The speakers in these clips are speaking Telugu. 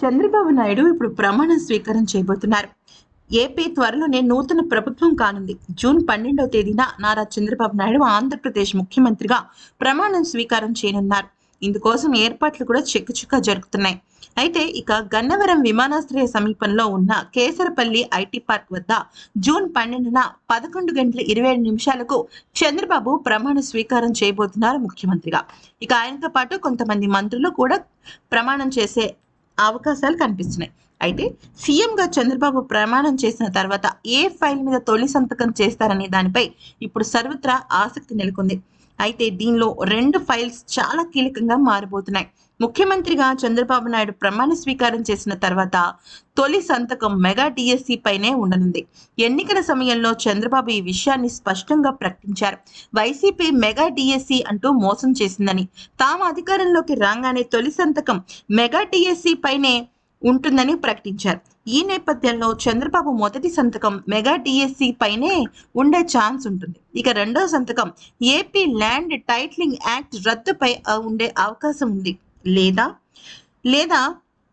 చంద్రబాబు నాయుడు ఇప్పుడు ప్రమాణ స్వీకారం చేయబోతున్నారు. ఏపీ త్వరలోనే నూతన ప్రభుత్వం కానుంది. జూన్ పన్నెండవ తేదీన నారా చంద్రబాబు నాయుడు ఆంధ్రప్రదేశ్ ముఖ్యమంత్రిగా ప్రమాణం స్వీకారం చేయనున్నారు. ఇందుకోసం ఏర్పాట్లు కూడా చెక్కుచుక్క జరుగుతున్నాయి. అయితే ఇక గన్నవరం విమానాశ్రయ సమీపంలో ఉన్న కేసరపల్లి ఐటీ పార్క్ వద్ద జూన్ పన్నెండున పదకొండు గంటల ఇరవై ఏడు నిమిషాలకు చంద్రబాబు ప్రమాణ స్వీకారం చేయబోతున్నారు ముఖ్యమంత్రిగా. ఇక ఆయనతో పాటు కొంతమంది మంత్రులు కూడా ప్రమాణం చేసే అవకాశాలు కనిపిస్తున్నాయి. అయితే సీఎంగా చంద్రబాబు ప్రమాణం చేసిన తర్వాత ఏ ఫైల్ మీద తొలి సంతకం చేస్తారనే దానిపై ఇప్పుడు సర్వత్రా ఆసక్తి నెలకొంది. అయితే దీనిలో రెండు ఫైల్స్ చాలా కీలకంగా మారిపోతున్నాయి. ముఖ్యమంత్రిగా చంద్రబాబు నాయుడు ప్రమాణ స్వీకారం చేసిన తర్వాత తొలి సంతకం మెగా డిఎస్సి పైనే ఉండనుంది. ఎన్నికల సమయంలో చంద్రబాబు ఈ విషయాన్ని స్పష్టంగా ప్రకటించారు. వైసీపీ మెగా డిఎస్సి అంటూ మోసం చేసిందని తాము అధికారంలోకి రాగానే తొలి సంతకం మెగా డిఎస్సి పైనే ఉంటుందని ప్రకటించారు. ఈ నేపథ్యంలో చంద్రబాబు మొదటి సంతకం మెగా డిఎస్సి పైనే ఉండే ఛాన్స్ ఉంటుంది. ఇక రెండో సంతకం ఏపీ ల్యాండ్ టైట్లింగ్ యాక్ట్ రద్దుపై ఉండే అవకాశం ఉంది. లేదా? లేదా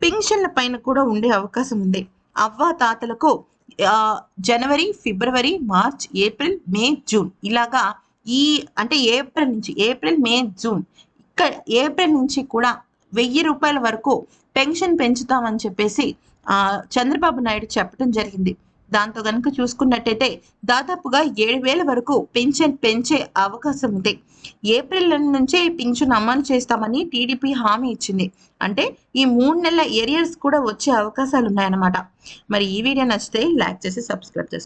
పెన్షన్ల పైన కూడా ఉండే అవకాశం ఉంది. అవ్వ తాతలకు జనవరి ఫిబ్రవరి మార్చ్ ఏప్రిల్ మే జూన్ ఇలాగా ఈ అంటే ఏప్రిల్ నుంచి ఏప్రిల్ మే జూన్ ఇక్కడ ఏప్రిల్ నుంచి కూడా వెయ్యి రూపాయల వరకు పెన్షన్ పెంచుతామని చెప్పేసి ఆ, చంద్రబాబు నాయుడు చెప్పడం జరిగింది. దాంతో కనుక చూసుకున్నట్టయితే దాదాపుగా ఏడు వేల వరకు పెన్షన్ పెంచే అవకాశం ఉంది. ఏప్రిల్ నుంచే పింఛన్ అమలు చేస్తామని టీడీపీ హామీ ఇచ్చింది. అంటే ఈ మూడు నెలల ఏరియర్స్ కూడా వచ్చే అవకాశాలు ఉన్నాయన్నమాట. మరి ఈ వీడియో నచ్చితే లైక్ చేసి సబ్స్క్రైబ్ చేసుకోండి.